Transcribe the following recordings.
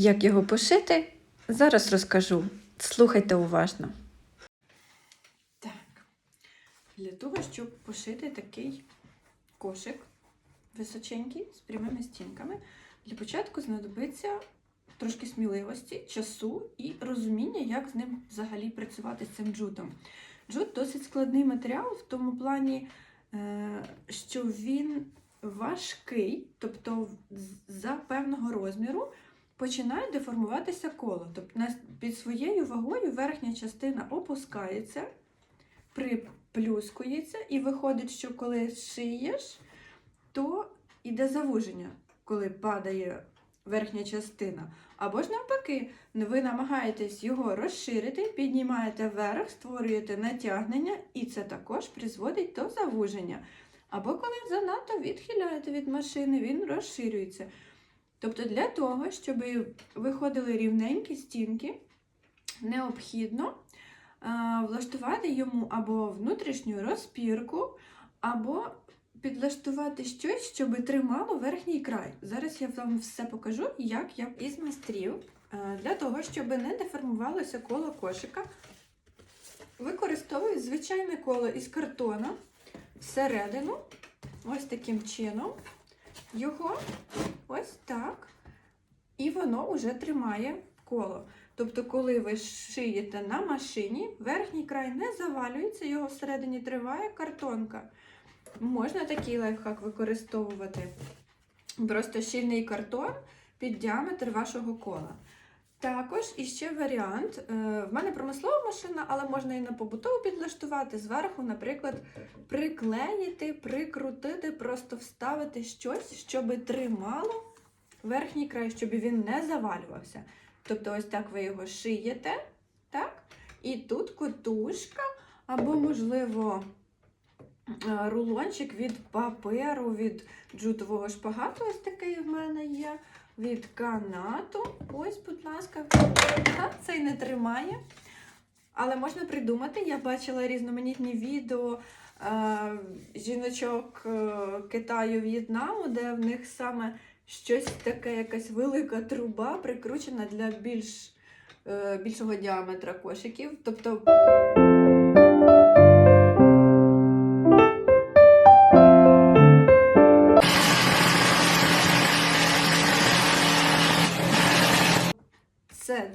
Як його пошити, зараз розкажу. Слухайте уважно. Так, для того, щоб пошити такий кошик височенький з прямими стінками, для початку знадобиться трошки сміливості, часу і розуміння, як з ним взагалі працювати з цим джутом. Джут досить складний матеріал в тому плані, е, що він важкий, тобто за певного розміру починає деформуватися коло. Тобто під своєю вагою верхня частина опускається, приплюскується, і виходить, що коли шиєш, то йде завуження, коли падає верхня частина. Або ж навпаки, ви намагаєтесь його розширити, піднімаєте вверх, створюєте натягнення, і це також призводить до завуження. Або коли занадто відхиляєте від машини, він розширюється. Тобто для того, щоб виходили рівненькі стінки, необхідно а, влаштувати йому або внутрішню розпірку, або підлаштувати щось, щоб тримало верхній край. Зараз я вам все покажу, як я із майстрів. Е, Для того, щоб не деформувалося коло кошика, використовую звичайне коло із картона всередину, ось таким чином. Його ось так. І воно вже тримає коло. Тобто, коли ви шиєте на машині, верхній край не завалюється, його всередині триває картонка. Можна такий лайфхак використовувати. Просто щільний картон під діаметр вашого кола. Також іще варіант. е, В мене промислова машина, але можна і на побутову підлаштувати. Зверху, наприклад, приклеїти, прикрутити, просто вставити щось, щоб тримало верхній край, щоб він не завалювався. Тобто, ось так ви його шиєте, так? І тут котушка, або, можливо, е, рулончик від паперу, від джутового шпагату, ось такий в мене є, від канату. Ось, будь ласка, так, цей не тримає. Але можна придумати, я бачила різноманітні відео е, жіночок е, Китаю, В'єтнаму, де в них саме щось таке, якась велика труба, прикручена для більш, е, більшого діаметра кошиків. Тобто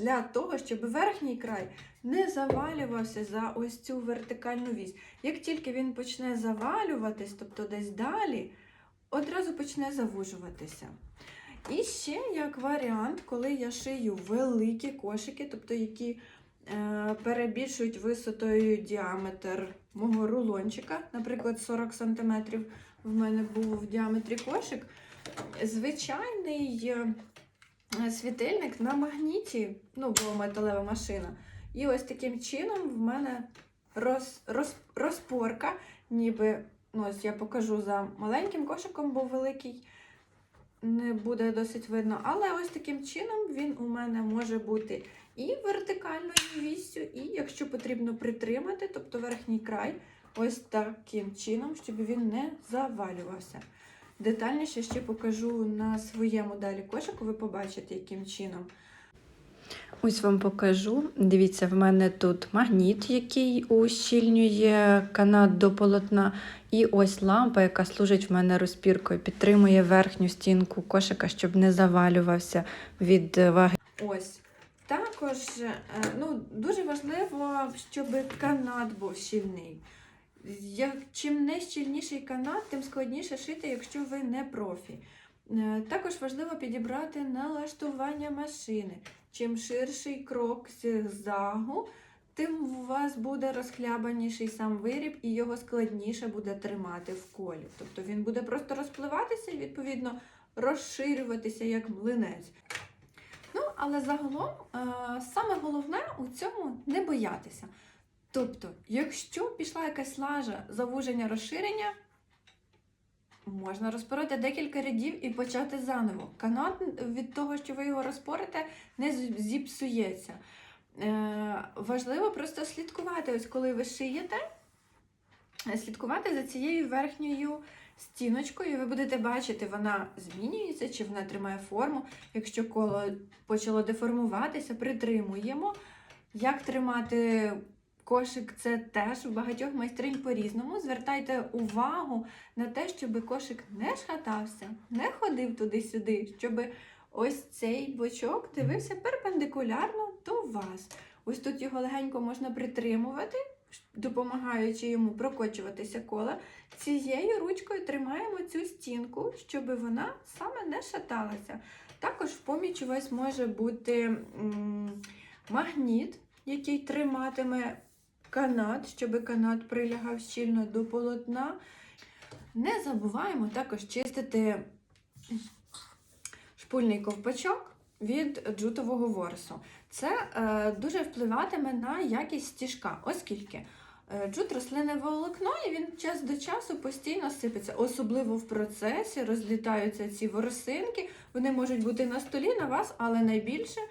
для того, щоб верхній край не завалювався за ось цю вертикальну вісь. Як тільки він почне завалюватись, тобто десь далі, одразу почне завужуватися. І ще як варіант, коли я шию великі кошики, тобто які е, перебільшують висотою діаметр мого рулончика, наприклад, 40 см в мене був в діаметрі кошик, звичайний. Е, світильник на магніті, ну, бо металева машина. І ось таким чином в мене роз, роз, розпорка, ніби, ну ось я покажу за маленьким кошиком, бо великий не буде досить видно. Але ось таким чином він у мене може бути і вертикальною віссю, і якщо потрібно притримати, тобто верхній край, ось таким чином, щоб він не завалювався. Детальніше ще покажу на своєму далі кошику, ви побачите, яким чином. Ось вам покажу. Дивіться, в мене тут магніт, який ущільнює канат до полотна. І ось лампа, яка служить в мене розпіркою, підтримує верхню стінку кошика, щоб не завалювався від ваги. Ось. Також е, ну, дуже важливо, щоб канат був щільний. Чим не щільніший канат, тим складніше шити, якщо ви не профі. Е, Також важливо підібрати налаштування машини. Чим ширший крок зігзагу, тим у вас буде розхлябаніший сам виріб і його складніше буде тримати в колі. Тобто він буде просто розпливатися і, відповідно, розширюватися як млинець. Ну, але загалом, е, саме головне у цьому не боятися. Тобто, якщо пішла якась лажа завуження розширення, можна розпорити декілька рядів і почати заново. Канат від того, що ви його розпорите, не зіпсується. Е, важливо просто слідкувати, ось коли ви шиєте, слідкувати за цією верхньою стіночкою, ви будете бачити, вона змінюється чи вона тримає форму. Якщо коло почало деформуватися, притримуємо. Як тримати кошик, це теж у багатьох майстринь по-різному. Звертайте увагу на те, щоб кошик не шатався, не ходив туди-сюди, щоб ось цей бочок дивився перпендикулярно до вас. Ось тут його легенько можна притримувати, допомагаючи йому прокочуватися кола. Цією ручкою тримаємо цю стінку, щоб вона саме не шаталася. Також в поміч у вас може бути м, магніт, який триматиме канат, щоб канат прилягав щільно до полотна. Не забуваємо також чистити шпульний ковпачок від джутового ворсу. Це е, дуже впливатиме на якість стіжка, оскільки е, джут рослинне волокно, і він час до часу постійно сипеться, особливо в процесі розлітаються ці ворсинки. Вони можуть бути на столі на вас, але найбільше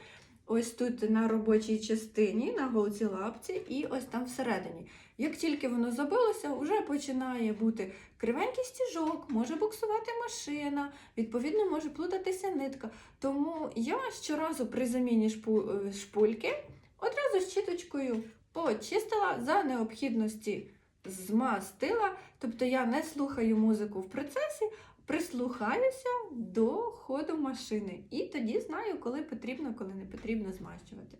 ось тут на робочій частині, на голці лапці, і ось там всередині. Як тільки воно забилося, вже починає бути кривенький стіжок, може буксувати машина, відповідно, може плутатися нитка. Тому я щоразу при заміні е, шпульки одразу щіточкою почистила за необхідності змастила. Тобто я не слухаю музику в процесі, прислухаюся до ходу машини. І тоді знаю, коли потрібно, коли не потрібно змащувати.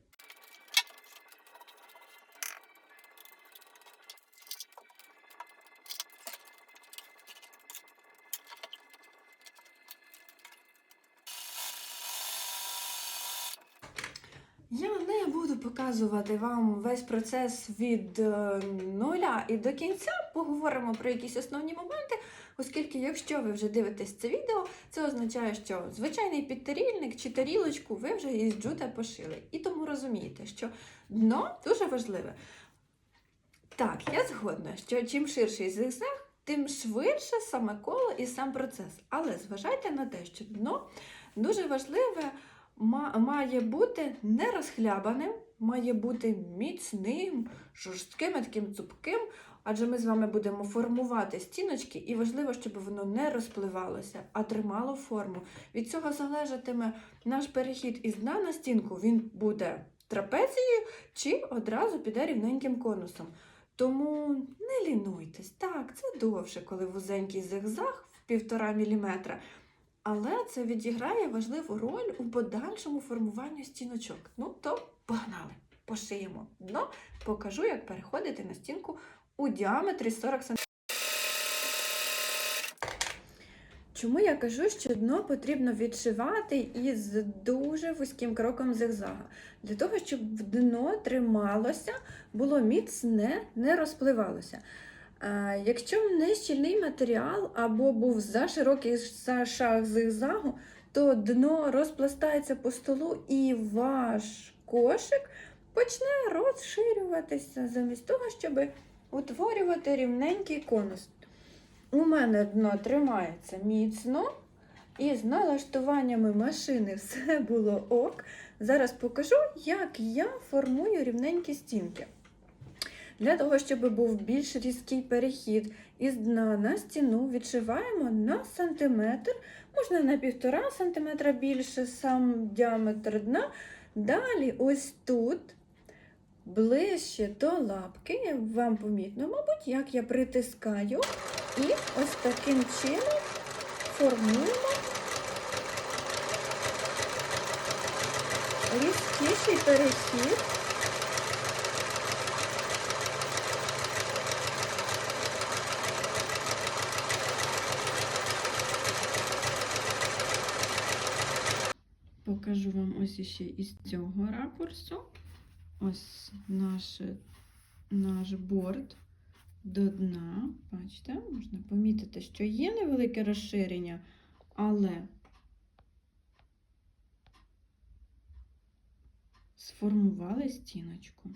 Я не буду показувати вам весь процес від е, нуля і до кінця. Поговоримо про якісь основні моменти, оскільки, якщо ви вже дивитесь це відео, це означає, що звичайний підтарільник чи тарілочку ви вже із джута пошили. І тому розумієте, що дно дуже важливе. Так, я згодна, що чим ширший зигзаг, тим швидше саме коло і сам процес. Але зважайте на те, що дно дуже важливе має бути не розхлябаним, має бути міцним, жорстким, таким цупким. Адже ми з вами будемо формувати стіночки, і важливо, щоб воно не розпливалося, а тримало форму. Від цього залежатиме наш перехід із дна на стінку. Він буде трапецією чи одразу піде рівненьким конусом. Тому не лінуйтесь. Так, це довше, коли вузенький зигзаг в півтора міліметра. Але це відіграє важливу роль у подальшому формуванні стіночок. Ну, то погнали, пошиємо дно, покажу, як переходити на стінку у діаметрі 40 см. Чому я кажу, що дно потрібно відшивати із дуже вузьким кроком зигзага? Для того, щоб дно трималося, було міцне, не розпливалося. Е, Якщо не щільний матеріал або був за широкий шаг зигзагу, то дно розпластається по столу і ваш кошик почне розширюватися замість того, щоб утворювати рівненький конус. У мене дно тримається міцно, і з налаштуваннями машини все було ок. Зараз покажу, як я формую рівненькі стінки. Для того, щоб був більш різкий перехід із дна на стіну, відшиваємо на сантиметр, можна на півтора сантиметра більше сам діаметр дна. Далі, ось тут, ближче до лапки, вам помітно, мабуть, як я притискаю, і ось таким чином формуємо різкіший перехід. Покажу вам ось іще із цього ракурсу. Ось наш, наш борт до дна. Бачите, можна помітити, що є невелике розширення, але сформували стіночку.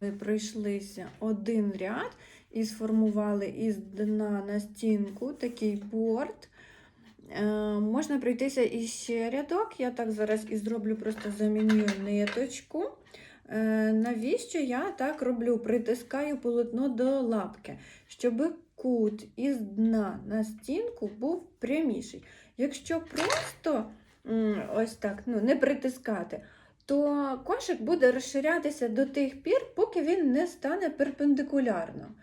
Ви пройшлися один ряд і сформували із дна на стінку такий борт. Е, можна пройтися іще рядок. Я так зараз і зроблю, просто заміню ниточку. Е, навіщо я так роблю? Притискаю полотно до лапки, щоб кут із дна на стінку був пряміший. Якщо просто ось так ну, не притискати, то кошик буде розширятися до тих пір, поки він не стане перпендикулярно.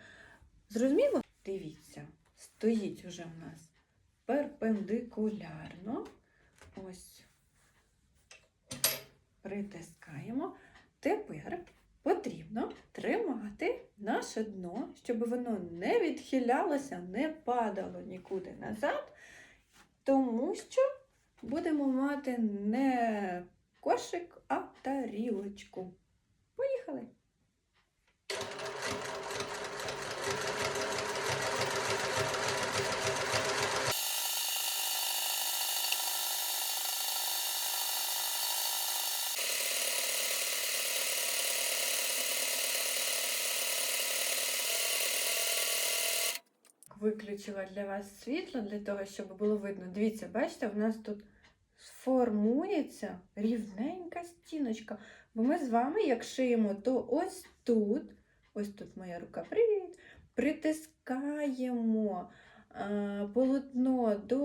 Зрозуміло? Дивіться, стоїть уже в нас перпендикулярно. Ось притискаємо. Тепер потрібно тримати наше дно, щоб воно не відхилялося, не падало нікуди назад, тому що будемо мати не кошик, а тарілочку. Поїхали! Виключила для вас світло для того, щоб було видно. Дивіться, бачите, в нас тут сформується рівненька стіночка. Бо ми з вами, як шиємо, то ось тут, ось тут моя рука, привіт, притискаємо е, полотно до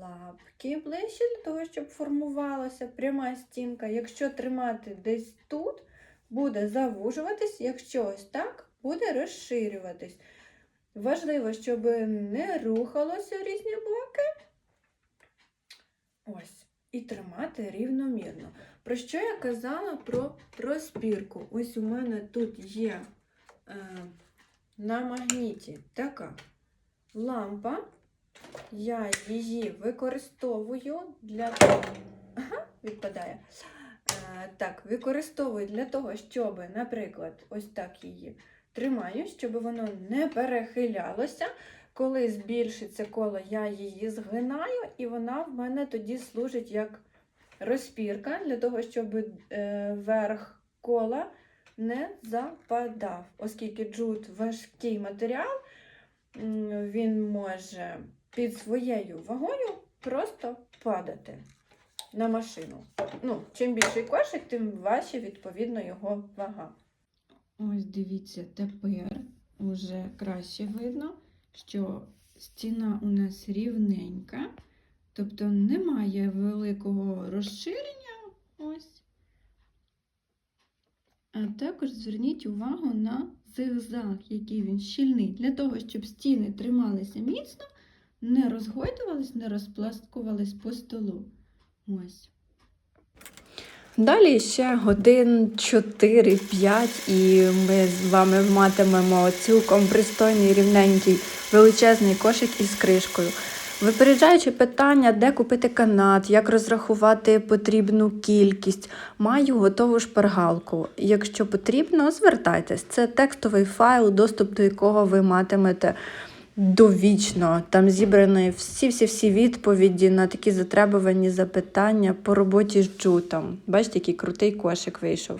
лапки ближче, для того, щоб формувалася пряма стінка. Якщо тримати десь тут, буде завужуватись, якщо ось так, буде розширюватись. Важливо, щоб не рухалося різні боки. Ось. І тримати рівномірно. Про що я казала про розпірку? Ось у мене тут є е, на магніті така лампа. Я її використовую для того. Ага, відпадає. Е, так, використовую для того, щоб, наприклад, ось так її тримаю, щоб воно не перехилялося. Коли збільшиться коло, я її згинаю, і вона в мене тоді служить як розпірка для того, щоб е, верх кола не западав. Оскільки джут важкий матеріал, він може під своєю вагою просто падати на машину. Ну, чим більший кошик, тим важче, відповідно, його вага. Ось дивіться, тепер уже краще видно, що стіна у нас рівненька, тобто немає великого розширення. Ось. А також зверніть увагу на зигзаг, який він щільний, для того, щоб стіни трималися міцно, не розгойдувались, не розпласкувались по столу. Ось. Далі ще годин 4-5, і ми з вами матимемо цілком пристойний, рівненький, величезний кошик із кришкою. Випереджаючи питання, де купити канат, як розрахувати потрібну кількість, маю готову шпаргалку. Якщо потрібно, звертайтесь. Це текстовий файл, доступ до якого ви матимете довічно. Там зібрані всі-всі-всі відповіді на такі затребувані запитання по роботі з джутом. Бачите, який крутий кошик вийшов.